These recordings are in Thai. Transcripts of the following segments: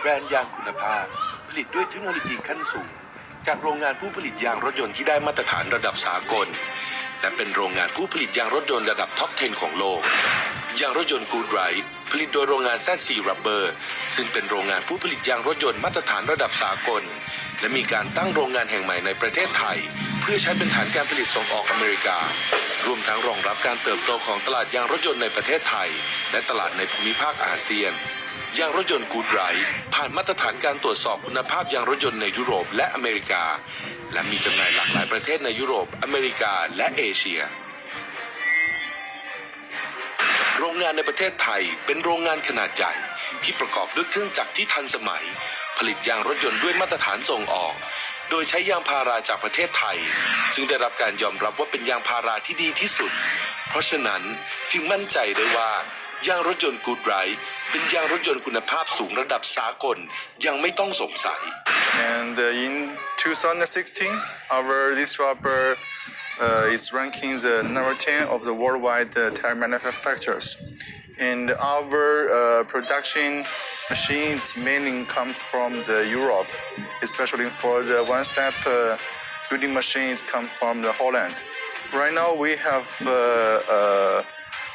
แบรนด์ยางคุณภาพ ผลิตด้วยเทคโนโลยีขั้นสูง จากโรงงานผู้ผลิตยางรถยนต์ที่ได้มาตรฐานระดับสากล และเป็นโรงงานผู้ผลิตยางรถยนต์ระดับท็อป 10 ของโลก ยางรถยนต์กูดไรผลิตโดยโรงงาน ZC Rubber ซึ่งเป็นโรงงานผู้ผลิตยางรถยนต์มาตรฐานระดับสากล และมีการตั้งโรงงานแห่งใหม่ในประเทศไทย เพื่อใช้เป็นฐานการผลิตส่งออกอเมริการวมทั้งรองรับการเติบโตของตลาดยางรถยนต์ในประเทศไทย และตลาดในภูมิภาคอาเซียน ยางรถยนต์กูดไรผ่านมาตรฐานการตรวจสอบคุณภาพยางรถยนต์ในยุโรปและอเมริกา และมีจำหน่ายหลากหลายประเทศในยุโรป อเมริกาและเอเชีย โรงงานในประเทศไทยเป็นโรงงานขนาดใหญ่ ที่ประกอบด้วยเครื่องจักรที่ทันสมัย ผลิตยางรถยนต์ด้วยมาตรฐานส่งออก โดยใช้ยางพาราจากประเทศไทย ซึ่งได้รับการยอมรับว่าเป็นยางพาราที่ดีที่สุด เพราะฉะนั้นจึงมั่นใจได้ว่ายางรถยนต์กูดไร เป็นยางรถยนต์คุณภาพสูงระดับสากลยังไม่ต้องสงสัย And uh, in 2016, our this rubber uh, is ranking the number 10 of the worldwide uh, tire manufacturers. And our uh, production machines mainly comes from the Europe, especially for the one-step uh, building machines come from the Holland. Right now, we have uh, uh,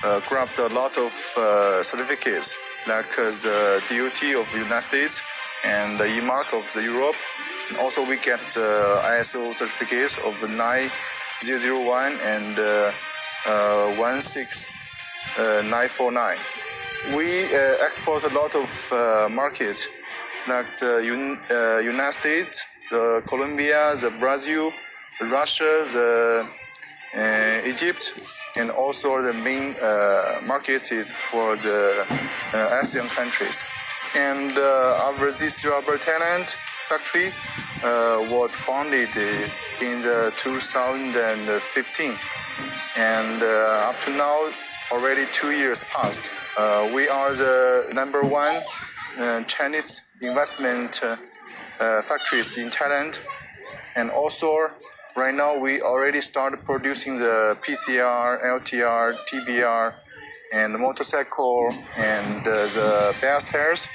uh, grabbed a lot of uh, certificates like uh, the DOT of the United States and the E-mark of the Europe. And also, we get ISO certificates of the 9001 and uh, uh, 16949. We export a lot of markets like the Un- uh, United States, the Colombia, the Brazil, Russia, the Egypt, and also the main uh, market is for the uh, ASEAN countries. And uh, our this rubber talent factory uh, was founded uh, in the 2015, and uh, up to now, already two years passed. Uh, we are the number one uh, Chinese investment uh, uh, factories in Thailand and also right now we already started producing the PCR, LTR, TBR, and the motorcycle and uh, the bass tires,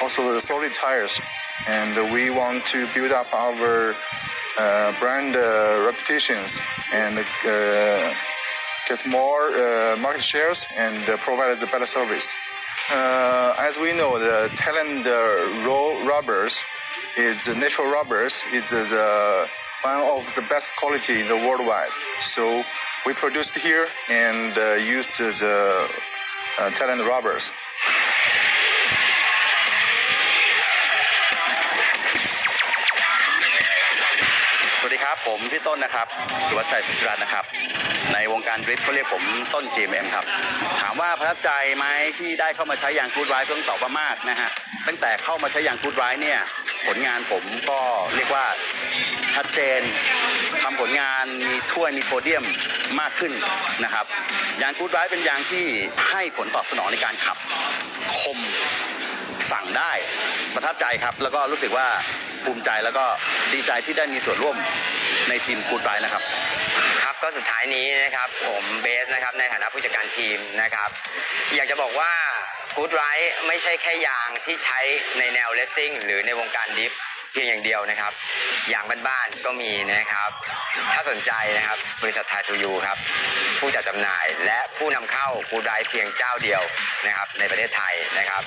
also the solid tires. And we want to build up our uh, brand uh, reputations and uh, get more uh, market shares and uh, provide the better service. As we know, the Thailand raw rubbers is natural rubbers is the one of the best quality in the worldwide. So we produced here and uh, used the uh, Thailand rubbers. สวัสดีครับ ผมพี่ต้นนะครับ สุวัชชัยสุธิรัตน์นะครับ ในวงการดริฟต์เขาเรียกผมต้น GMM ครับ ถามว่าประทับใจไหมที่ได้เข้ามาใช้ยางกูดไรเพิ่งตอบว่ามากนะฮะ ตั้งแต่เข้ามาใช้ยางกูดไรเนี่ย ผลงานผมก็เรียกว่า ชัดเจนทำผลงานมีถ้วยมีโพเดียมมากขึ้นนะครับยางกูดไรเป็นยางที่ให้ผลตอบสนองในการขับคมสั่งได้ประทับใจครับ แล้วก็รู้สึกว่าภูมิใจแล้วก็ดีใจที่ได้มีส่วนร่วมในทีมกูดไรนะครับครับก็สุดท้ายนี้นะครับผมเบสนะครับในฐานะผู้จัดการทีมนะครับ อยากจะบอกว่า Good r i ไม่ใช่แค่ยางที่ใช้ในแนวเลสซิ่งหรือในวงการดิฟ เพียงอย่างเดียวนะครับ อย่างบ้านๆก็มีนะครับ ถ้าสนใจนะครับบริษัทไททูยูครับผู้จัดจำหน่ายและผู้นำเข้ากูได้เพียงเจ้าเดียวนะครับ ในประเทศไทยนะครับ